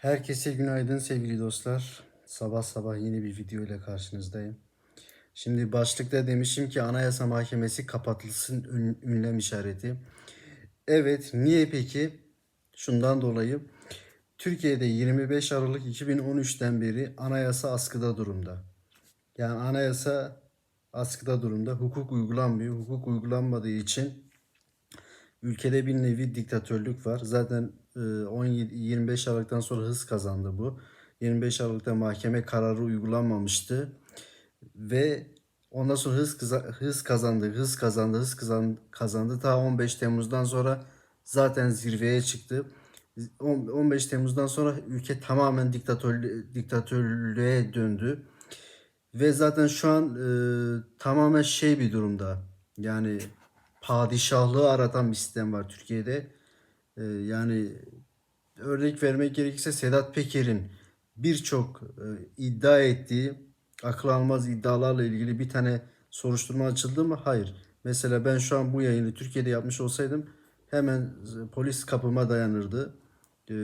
Herkese günaydın sevgili dostlar. Sabah sabah yeni bir video ile karşınızdayım. Şimdi başlıkta demişim ki Anayasa Mahkemesi kapatılsın ün- ünlem işareti. Evet, niye peki? Şundan dolayı Türkiye'de 25 Aralık 2013'ten beri anayasa askıda durumda. Yani anayasa askıda durumda. Hukuk uygulanmıyor. Hukuk uygulanmadığı için Ülkede bir nevi diktatörlük var. Zaten e, 17 25 Aralık'tan sonra hız kazandı bu. 25 Aralık'ta mahkeme kararı uygulanmamıştı ve ondan sonra hız hız kazandı, hız kazandı, hız kazan- kazandı. Ta 15 Temmuz'dan sonra zaten zirveye çıktı. On- 15 Temmuz'dan sonra ülke tamamen diktatör diktatörlüğe döndü. Ve zaten şu an e, tamamen şey bir durumda. Yani padişahlığı aratan bir sistem var Türkiye'de. E, yani örnek vermek gerekirse Sedat Peker'in birçok e, iddia ettiği akıl almaz iddialarla ilgili bir tane soruşturma açıldı mı? Hayır. Mesela ben şu an bu yayını Türkiye'de yapmış olsaydım hemen polis kapıma dayanırdı. E,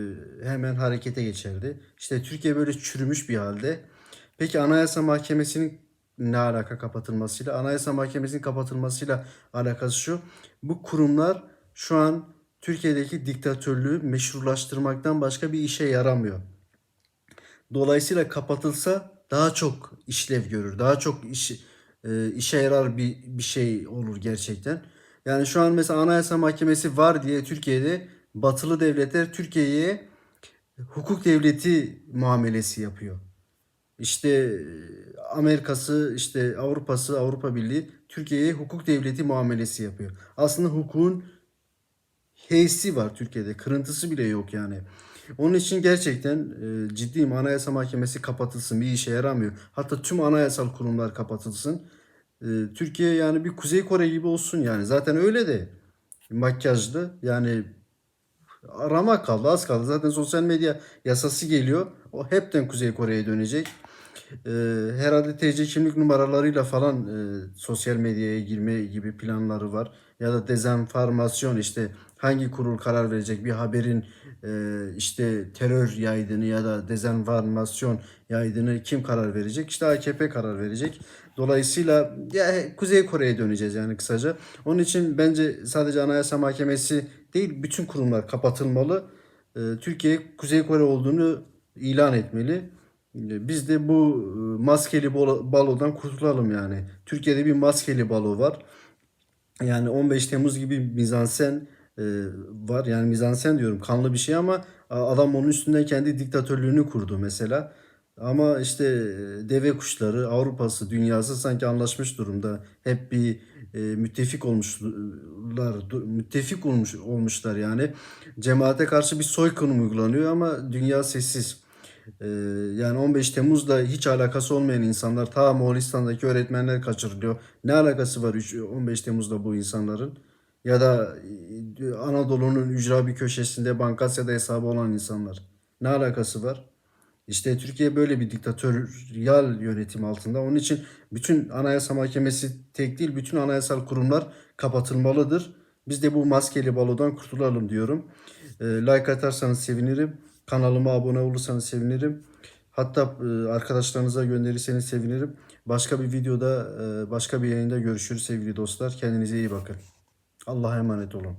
hemen harekete geçerdi. İşte Türkiye böyle çürümüş bir halde. Peki Anayasa Mahkemesi'nin ne alaka kapatılmasıyla? Anayasa Mahkemesi'nin kapatılmasıyla alakası şu. Bu kurumlar şu an Türkiye'deki diktatörlüğü meşrulaştırmaktan başka bir işe yaramıyor. Dolayısıyla kapatılsa daha çok işlev görür. Daha çok iş, e, işe yarar bir, bir şey olur gerçekten. Yani şu an mesela Anayasa Mahkemesi var diye Türkiye'de batılı devletler Türkiye'ye hukuk devleti muamelesi yapıyor. İşte e, Amerika'sı, işte Avrupa'sı, Avrupa Birliği Türkiye'ye hukuk devleti muamelesi yapıyor. Aslında hukukun H'si var Türkiye'de. Kırıntısı bile yok yani. Onun için gerçekten e, ciddiyim. Anayasa Mahkemesi kapatılsın. Bir işe yaramıyor. Hatta tüm anayasal kurumlar kapatılsın. E, Türkiye yani bir Kuzey Kore gibi olsun yani. Zaten öyle de makyajlı. Yani arama kaldı az kaldı. Zaten sosyal medya yasası geliyor. O hepten Kuzey Kore'ye dönecek. Ee, herhalde TC kimlik numaralarıyla falan e, sosyal medyaya girme gibi planları var. Ya da dezenformasyon işte hangi kurul karar verecek bir haberin e, işte terör yaydığını ya da dezenformasyon yaydığını kim karar verecek? İşte AKP karar verecek. Dolayısıyla ya Kuzey Kore'ye döneceğiz yani kısaca. Onun için bence sadece Anayasa Mahkemesi değil bütün kurumlar kapatılmalı. Ee, Türkiye Kuzey Kore olduğunu ilan etmeli. Biz de bu e, maskeli balo- balodan kurtulalım yani. Türkiye'de bir maskeli balo var. Yani 15 Temmuz gibi mizansen e, var. Yani mizansen diyorum kanlı bir şey ama adam onun üstünde kendi diktatörlüğünü kurdu mesela. Ama işte e, deve kuşları Avrupa'sı, dünyası sanki anlaşmış durumda. Hep bir e, müttefik olmuşlar, müttefik olmuş olmuşlar yani. Cemaate karşı bir soykırım uygulanıyor ama dünya sessiz. Ee, yani 15 Temmuz'da hiç alakası olmayan insanlar ta Moğolistan'daki öğretmenler kaçırılıyor. Ne alakası var üç- 15 Temmuz'da bu insanların? Ya da e, Anadolu'nun ücra bir köşesinde Bankasya'da hesabı olan insanlar. Ne alakası var? İşte Türkiye böyle bir diktatöryal yönetim altında. Onun için bütün Anayasa Mahkemesi tek değil, bütün anayasal kurumlar kapatılmalıdır. Biz de bu maskeli balodan kurtulalım diyorum. Ee, like atarsanız sevinirim. Kanalıma abone olursanız sevinirim. Hatta e, arkadaşlarınıza gönderirseniz sevinirim. Başka bir videoda, e, başka bir yayında görüşürüz sevgili dostlar. Kendinize iyi bakın. Allah'a emanet olun.